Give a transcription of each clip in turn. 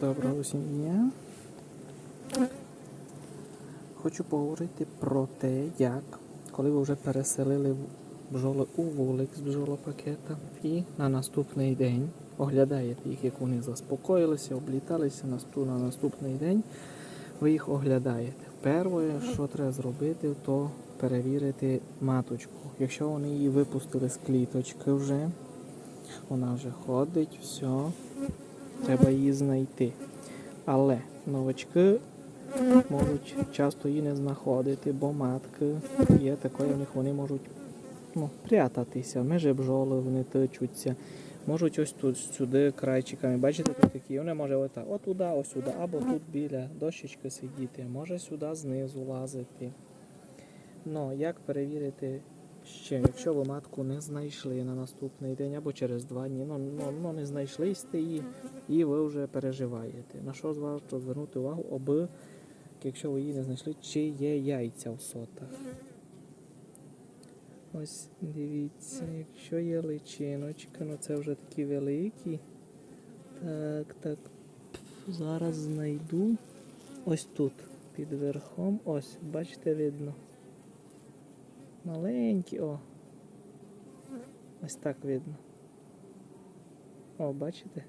Доброго усім дня. Хочу поговорити про те, як, коли ви вже переселили бджоли у вулик з бджолопакета і на наступний день оглядаєте їх, як вони заспокоїлися, обліталися на наступний день, ви їх оглядаєте. Перше, що треба зробити, то перевірити маточку. Якщо вони її випустили з кліточки вже, вона вже ходить, все, треба її знайти. Але новачки можуть часто її не знаходити, бо матки є такою, в них вони можуть ну, прятатися, межі бджоли вони тичуться. Можуть ось тут сюди крайчиками, бачите, тут такі, вони може отак, отуди, ось сюди, або тут біля дощечки сидіти, може сюди знизу лазити. Ну, як перевірити ще, якщо ви матку не знайшли на наступний день або через два дні, ну, ну, ну не знайшли її, і ви вже переживаєте. На що варто звернути увагу, аби, якщо ви її не знайшли, чи є яйця в сотах. Ось дивіться, якщо є личиночка, ну це вже такі великі. Так, так. Зараз знайду. Ось тут, під верхом. Ось, бачите, видно. Маленькі, о. Ось так видно. О, бачите?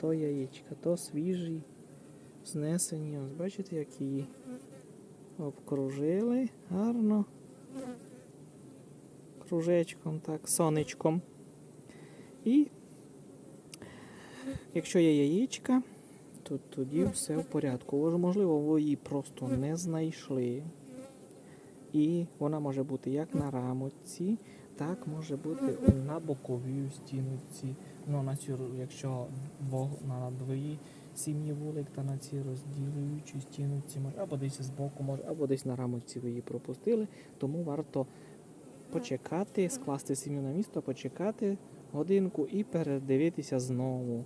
То яєчка, то свіжі, знесені. Ось бачите, як її обкружили гарно. Кружечком, так, сонечком. І якщо є яєчка, то тоді все в порядку. Можливо, ви її просто не знайшли. І вона може бути як на рамочці, так може бути на боковій стінці. Ну, на цю, якщо на двої сім'ї вулик та на цій розділюючій стінці, може, або десь збоку, може, або десь на рамочці ви її пропустили, тому варто почекати, скласти сім'ю на місто, почекати годинку і передивитися знову.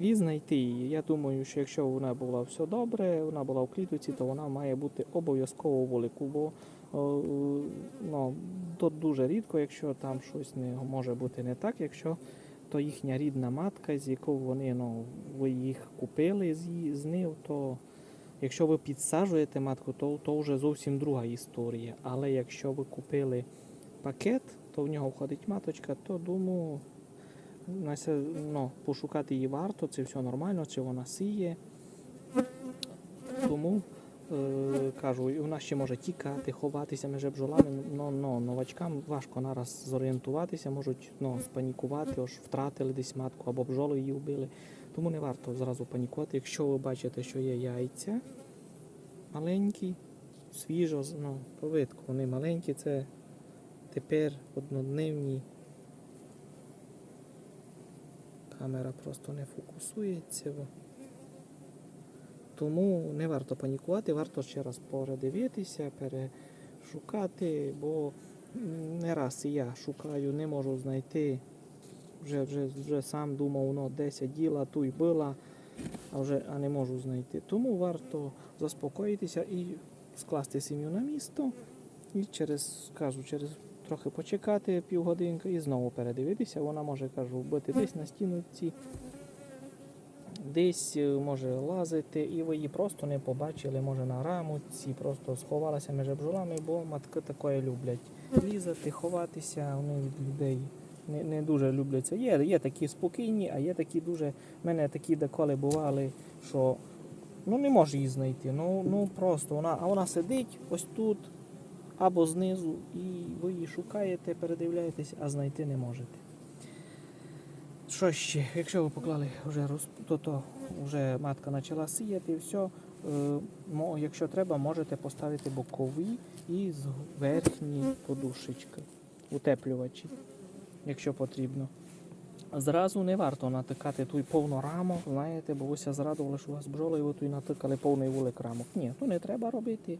І знайти її. Я думаю, що якщо вона була все добре, вона була в клітоці, то вона має бути обов'язково у вулику, бо о, ну, то дуже рідко, якщо там щось не може бути не так, якщо то їхня рідна матка, з якою вони ну, ви їх купили з, з нив, то якщо ви підсаджуєте матку, то, то вже зовсім друга історія. Але якщо ви купили пакет, то в нього входить маточка, то думаю, Настя, ну, пошукати її варто, це все нормально, чи вона сіє. Тому е, кажу, вона ще може тікати, ховатися між бджолами. Ну, ну, новачкам важко нараз зорієнтуватися, можуть ну, спанікувати, ось втратили десь матку або бджоли її вбили. Тому не варто зразу панікувати. Якщо ви бачите, що є яйця маленькі, свіжо, ну, повитку, вони маленькі, це тепер однодневні. Камера просто не фокусується. Тому не варто панікувати, варто ще раз передивитися, перешукати, бо не раз я шукаю, не можу знайти. Вже, вже, вже сам думав, ну, десь діла, ту й била, а вже а не можу знайти. Тому варто заспокоїтися і скласти сім'ю на місто. І через, кажу, через трохи почекати півгодинки і знову передивитися. Вона може, кажу, бити десь на стінці, десь е, може лазити, і ви її просто не побачили, може на рамці, просто сховалася між бджолами, бо матки такої люблять. Лізати, ховатися, вони від людей не, не дуже люблять це. Є, є такі спокійні, а є такі дуже. В мене такі деколи бували, що ну не можу її знайти. Ну, ну просто вона, а вона сидить ось тут або знизу, і ви її шукаєте, передивляєтесь, а знайти не можете. Що ще? Якщо ви поклали вже то, то вже матка почала сіяти, все. Якщо треба, можете поставити бокові і верхні подушечки, утеплювачі, якщо потрібно. Зразу не варто натикати ту повну раму, знаєте, бо ви ся зрадували, що у вас бджоли, і ви тут натикали повний вулик рамок. Ні, то не треба робити.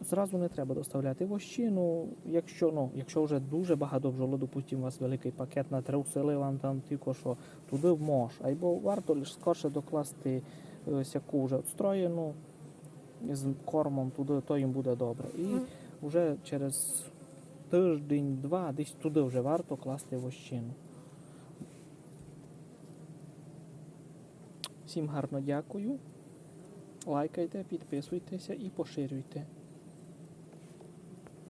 Зразу не треба доставляти вощину. Якщо ну, якщо вже дуже багато бджоли, допустимо, у вас великий пакет натрусили вам там тільки що туди мож. Або варто лише скорше докласти е, сяку вже отстроєну з кормом туди, то їм буде добре. І вже через тиждень-два десь туди вже варто класти вощину. Всім гарно дякую. Лайкайте, підписуйтеся і поширюйте.